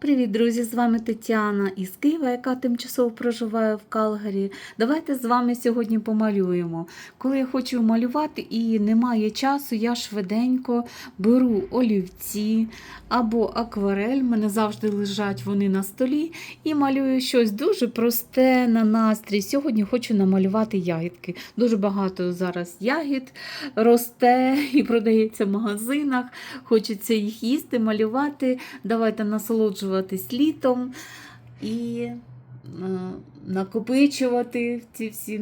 Привіт, друзі! З вами Тетяна із Києва, яка тимчасово проживає в Калгарі. Давайте з вами сьогодні помалюємо. Коли я хочу малювати і немає часу, я швиденько беру олівці або акварель. У мене завжди лежать вони на столі, і малюю щось дуже просте на настрій. Сьогодні хочу намалювати ягідки. Дуже багато зараз ягід росте і продається в магазинах. Хочеться їх їсти, малювати. Давайте насолоджуватися літом і е, накопичувати ці всі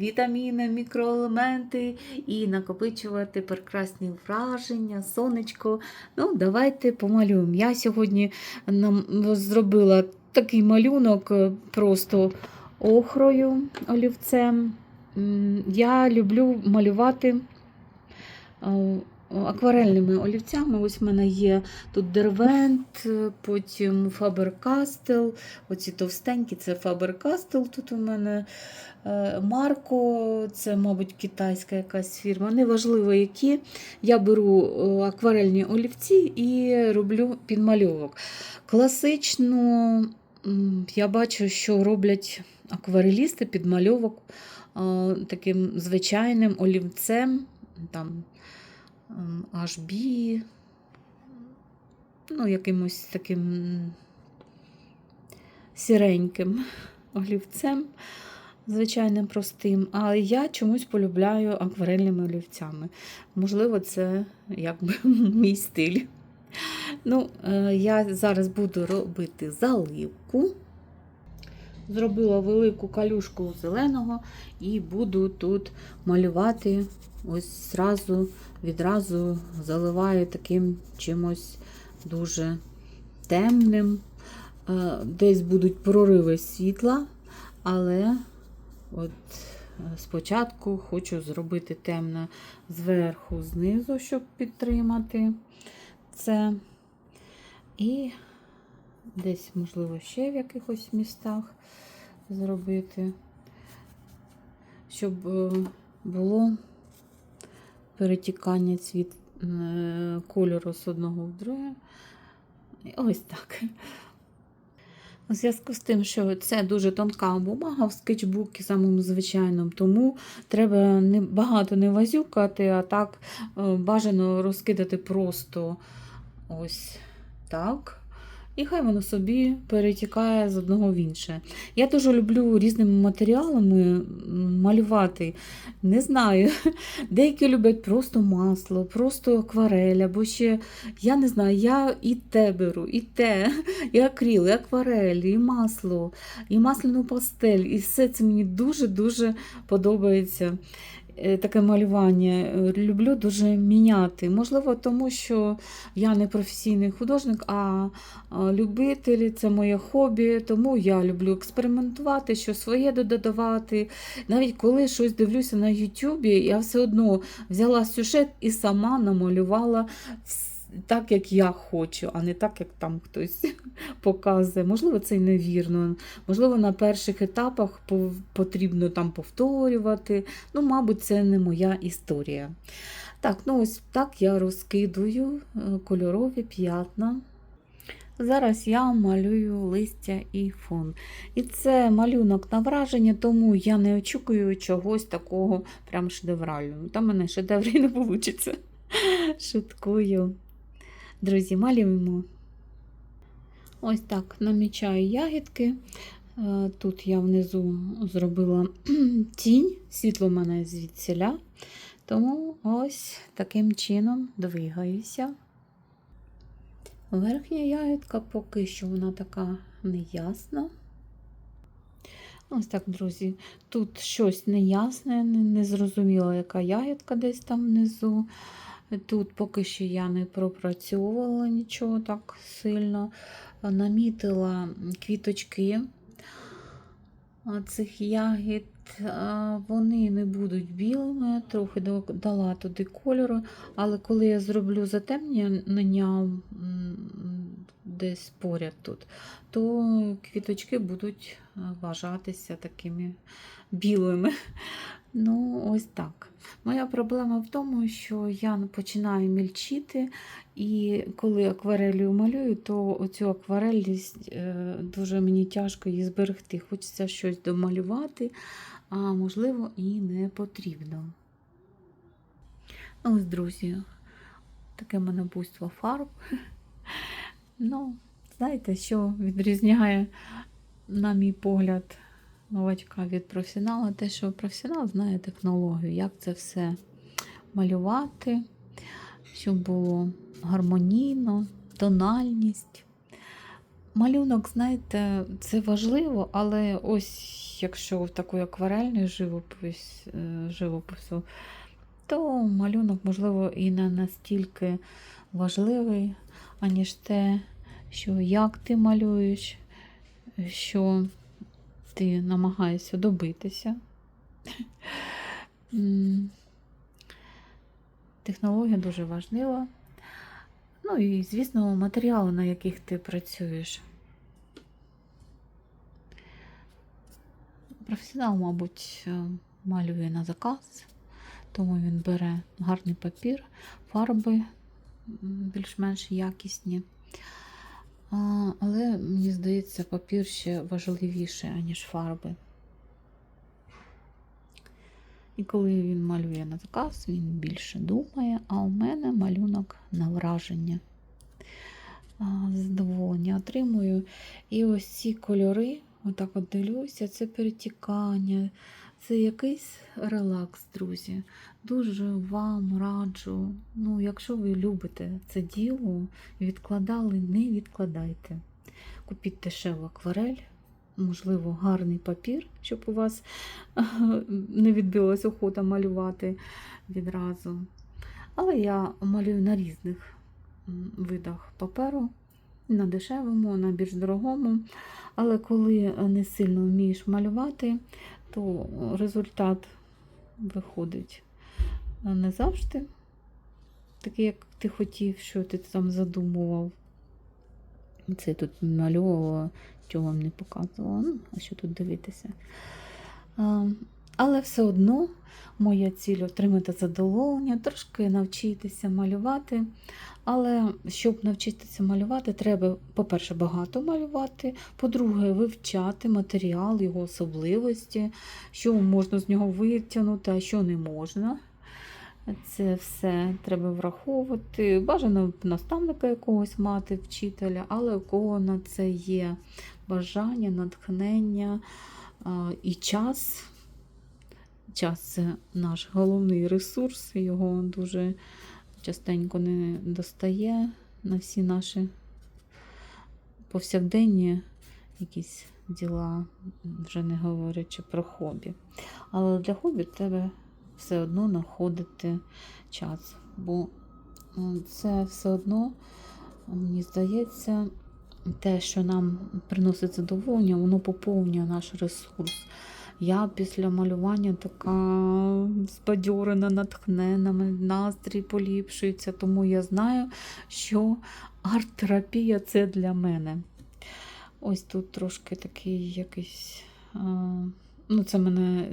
вітаміни, мікроелементи і накопичувати прекрасні враження, сонечко. Ну, давайте помалюємо. Я сьогодні нам зробила такий малюнок е, просто охрою олівцем. Я люблю малювати е, акварельними олівцями. Ось в мене є тут дервент, потім Faber-Castell, оці товстенькі це Faber-Castell, тут у мене е, Марко, це, мабуть, китайська якась фірма. Неважливо, які. Я беру е, акварельні олівці і роблю підмальовок. Класично я бачу, що роблять акварелісти підмальовок е, таким звичайним олівцем. Там HB, ну, якимось таким сіреньким олівцем, звичайним простим. А я чомусь полюбляю акварельними олівцями. Можливо, це якби мій стиль. Ну, е, я зараз буду робити заливку. Зробила велику калюшку зеленого і буду тут малювати ось зразу, відразу заливаю таким чимось дуже темним. Е, Десь будуть прориви світла, але от е, спочатку хочу зробити темне зверху, знизу, щоб підтримати це. І десь, можливо, ще в якихось містах зробити, щоб е, було перетікання цвіт е, кольору з одного в друге. Ось так. У зв'язку з тим, що це дуже тонка бумага в скетчбуці самому звичайному, тому треба не, багато не вазюкати, а так е, бажано розкидати просто ось так. І хай воно собі перетікає з одного в інше. Я дуже люблю різними матеріалами малювати. Не знаю. Деякі люблять просто масло, просто акварель, або ще, я не знаю, я і те беру, і те, і акрил, і акварель, і масло, і масляну пастель. І все це мені дуже-дуже подобається. Е, Таке малювання Е, люблю дуже міняти. Можливо, тому що я не професійний художник, а любитель це моє хобі, тому я люблю експериментувати, що своє додавати. Навіть коли щось дивлюся на Ютубі, я все одно взяла сюжет і сама намалювала так, як я хочу, а не так, як там хтось показує. Можливо, це й невірно. Можливо, на перших етапах потрібно там повторювати. Ну, мабуть, це не моя історія. Так, ну ось так я розкидую е, кольорові п'ятна. Зараз я малюю листя і фон. І це малюнок на враження, тому я не очікую чогось такого прям шедеврального. Там мене шедевр не вийде. Шуткую. Друзі, малюємо. Ось так намічаю ягідки. Е, Тут я внизу зробила тінь, світло в мене звідсіля. Тому ось таким чином двигаюся. Верхня ягідка поки що вона така неясна. Ось так, друзі. Тут щось неясне, незрозуміло, яка ягідка десь там внизу. Тут поки що я не пропрацьовувала нічого так сильно. Намітила квіточки цих ягід. вони не будуть білими, трохи дала туди кольору, але коли я зроблю затемнення десь поряд тут, то квіточки будуть вважатися такими білими. Ну, ось так. Моя проблема в тому, що я починаю мільчити, і коли акварелью малюю, то оцю акварельність е, дуже мені тяжко її зберегти. Хочеться щось домалювати, а можливо і не потрібно. Ну, ось, друзі, таке мене буйство фарб. Ну, знаєте, що відрізняє, на мій погляд, новачка від професіонала, те, що професіонал знає технологію, як це все малювати, щоб було гармонійно, тональність. Малюнок, знаєте, це важливо, але ось якщо в такий акварельний живопис, е, живопису, то малюнок, можливо, і не настільки важливий, аніж те, що як ти малюєш, що ти намагаєшся добитися. Технологія дуже важлива. Ну і, звісно, матеріали, на яких ти працюєш. Професіонал, мабуть, е, малює на заказ, тому він бере гарний папір, фарби більш-менш якісні. А, Але мені здається, папір ще важливіший, аніж фарби. І коли він малює на заказ, він більше думає, а у мене малюнок на враження. Задоволення отримую. І ось ці кольори, отак от дивлюся, це перетікання, це якийсь релакс, друзі. Дуже вам раджу. Ну, якщо ви любите це діло, відкладали, не відкладайте. Купіть дешеву акварель, можливо, гарний папір, щоб у вас не відбилась охота малювати відразу. Але я малюю на різних видах паперу, на дешевому, на більш дорогому. Але коли не сильно вмієш малювати, то результат виходить не завжди такий, як ти хотів, що ти там задумував. Це тут малювала, чого вам не показувала. Ну, а що тут дивитися? Але все одно моя ціль отримати задоволення, трошки навчитися малювати. Але щоб навчитися малювати, треба, по-перше, багато малювати, по-друге, вивчати матеріал, його особливості, що можна з нього витягнути, а що не можна. Це все треба враховувати. Бажано наставника якогось мати, вчителя, але у кого на це є бажання, натхнення і час. Час це наш головний ресурс, його дуже частенько не достає на всі наші повсякденні якісь діла, вже не говорячи про хобі. Але для хобі треба все одно знаходити час. Бо е, це все одно, мені здається, те, що нам приносить задоволення, воно поповнює наш ресурс. Я після малювання така збадьорена, натхнена, настрій поліпшується, тому я знаю, що арт-терапія це для мене. Ось тут трошки такий якийсь. Ну, це мене,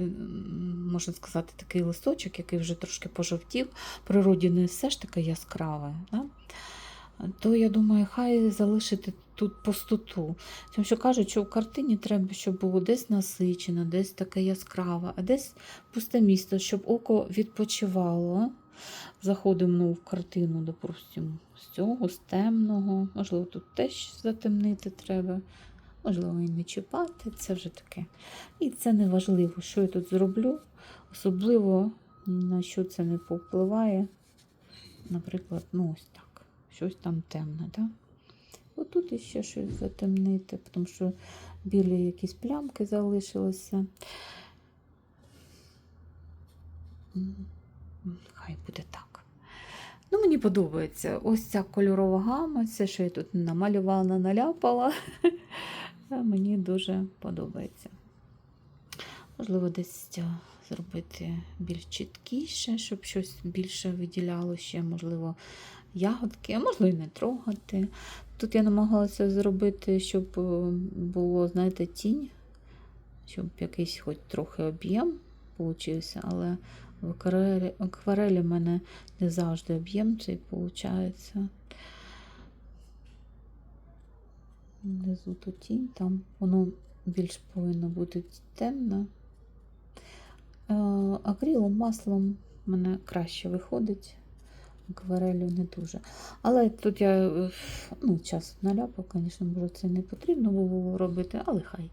можна сказати, такий листочок, який вже трошки пожовтів. В природі не все ж таки яскраве. Да? То я думаю, хай залишити тут пустоту. Тому що кажуть, що в картині треба, щоб було десь насичено, десь таке яскраве, а десь пусте місто, щоб око відпочивало. Заходимо ну, в картину, допустимо, з цього, з темного. Можливо, тут теж затемнити треба. Можливо, і не чіпати, це вже таке. І це не важливо, що я тут зроблю. Особливо на що це не повпливає. Наприклад, ну ось так. Щось там темне. Да? Отут іще щось затемнити, тому що білі якісь плямки залишилися. Хай буде так. Ну, мені подобається ось ця кольорова гама, все, що я тут намалювала, наляпала. Мені дуже подобається. Можливо, десь зробити більш чіткіше, щоб щось більше виділяло ще, можливо, ягодки, а можливо, і не трогати. Тут я намагалася зробити, щоб е, було, знаєте, тінь, щоб якийсь хоч трохи об'єм получився, але в акварелі, акварелі в мене не завжди об'єм цей виходить. Внизу тут тінь, там воно більш повинно бути темно. Е, Акрилом, маслом в мене краще виходить. Акварелю не дуже. Але тут я е, ну, час наляпав, звісно, може це не потрібно було робити, але хай.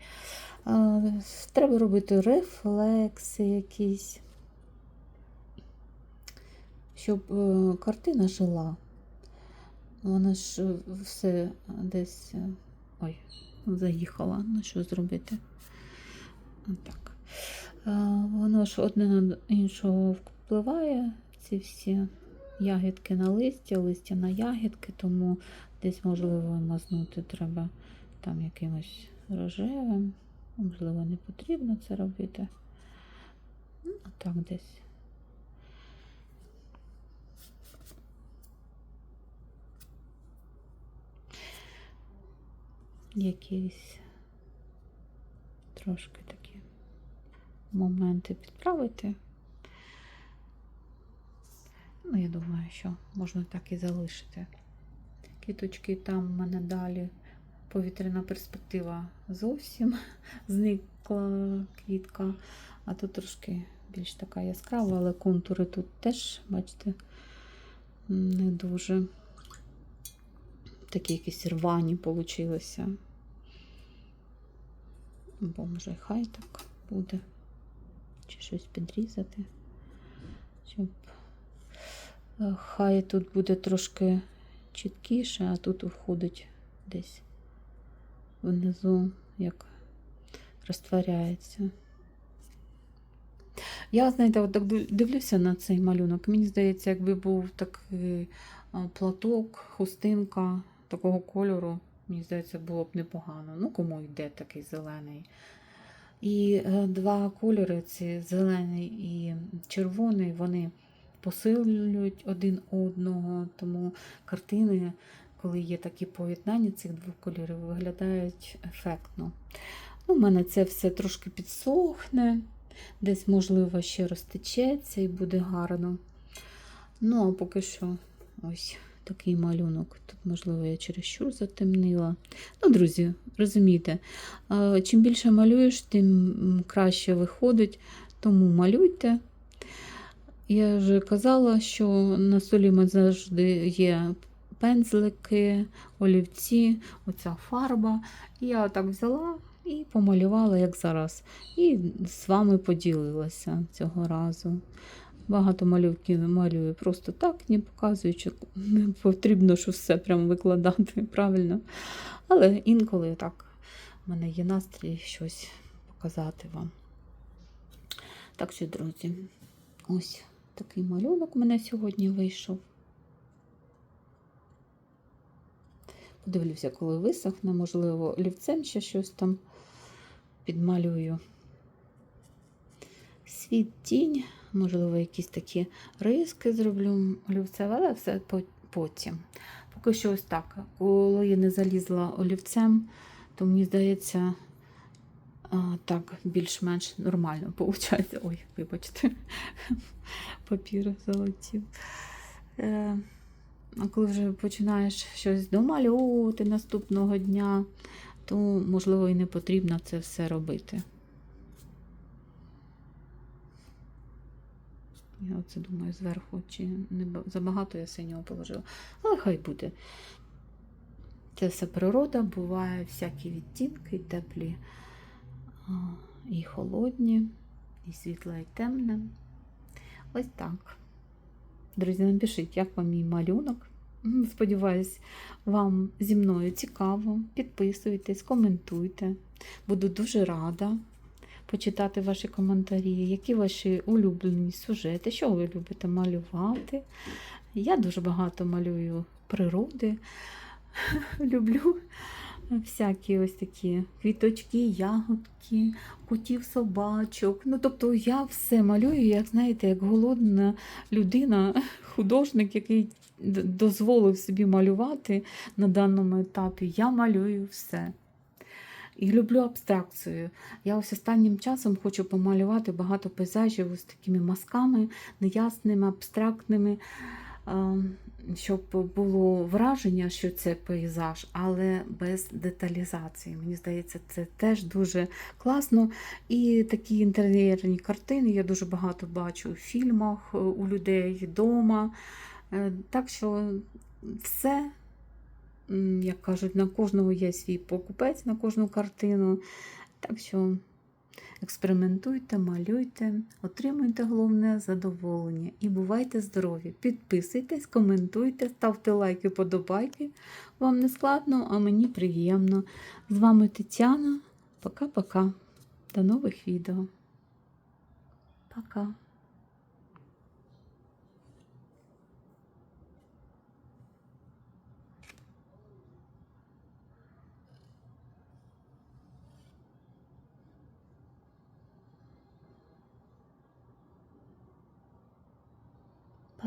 Е, Треба робити рефлекси якісь, щоб е, картина жила. Вона ж е, все десь. Ой, заїхала. Ну що зробити? Так. Воно ж одне на іншого впливає, ці всі ягідки на листя, листя на ягідки, тому десь, можливо, мазнути треба там якимось рожевим. Можливо, не потрібно це робити. Ну, а так десь. Якісь трошки такі моменти підправити. Ну, я думаю, що можна так і залишити. Квіточки там в мене далі повітряна перспектива зовсім зникла квітка, а тут трошки більш така яскрава, але контури тут теж, бачите, не дуже такі якісь рвані получилися. Бо може хай так буде. Чи щось підрізати, щоб хай тут буде трошки чіткіше, а тут входить десь внизу, як розтворяється. Я, знаєте, от так дивлюся на цей малюнок. Мені здається, якби був такий платок, хустинка такого кольору, мені здається, було б непогано. Ну, кому йде такий зелений. І е, два кольори, ці зелений і червоний, вони посилюють один одного, тому картини, коли є такі поєднання цих двох кольорів, виглядають ефектно. Ну, У мене це все трошки підсохне, десь, можливо, ще розтечеться і буде гарно. Ну, а поки що ось такий малюнок. Тут, можливо, я чересчур затемнила. Ну, друзі, розумієте, чим більше малюєш, тим краще виходить. Тому малюйте. Я вже казала, що на столі ми завжди є пензлики, олівці, оця фарба. Я так взяла і помалювала, як зараз. І з вами поділилася цього разу. Багато малювків малюю просто так, не показуючи, не потрібно, що все прям викладати правильно. Але інколи так в мене є настрій щось показати вам. Так що, друзі, ось такий малюнок у мене сьогодні вийшов. Подивлюся, коли висохне, можливо, олівцем ще щось там підмалюю. Світ тінь, можливо, якісь такі риски зроблю олівцем, але все потім. Поки що ось так. Коли я не залізла олівцем, то мені здається, а, так більш-менш нормально виходить. Ой, вибачте, папір залетів. Е, коли вже починаєш щось домальовувати наступного дня, то, можливо, і не потрібно це все робити. Я оце думаю зверху, чи не забагато я синього положила. Але хай буде. Це все природа, буває всякі відтінки, теплі, і холодні, і світле, і темне. Ось так. Друзі, напишіть, як вам мій малюнок. Сподіваюсь, вам зі мною цікаво. Підписуйтесь, коментуйте. Буду дуже рада почитати ваші коментарі, які ваші улюблені сюжети, що ви любите малювати. Я дуже багато малюю природи. Люблю всякі ось такі квіточки, ягодки, котів, собачок. Ну, тобто я все малюю, як знаєте, як голодна людина, художник, який дозволив собі малювати на даному етапі. Я малюю все. І люблю абстракцію. Я ось останнім часом хочу помалювати багато пейзажів з такими мазками, неясними, абстрактними, е, щоб було враження, що це пейзаж, але без деталізації. Мені здається, це теж дуже класно. І такі інтер'єрні картини я дуже багато бачу у фільмах е, у людей вдома. Е, Так що все як кажуть, на кожного є свій покупець на кожну картину. Так що експериментуйте, малюйте, отримуйте головне задоволення і бувайте здорові. Підписуйтесь, коментуйте, ставте лайки, подобайки. Вам не складно, а мені приємно. З вами Тетяна. Пока-пока. До нових відео. Пока.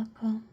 Пока.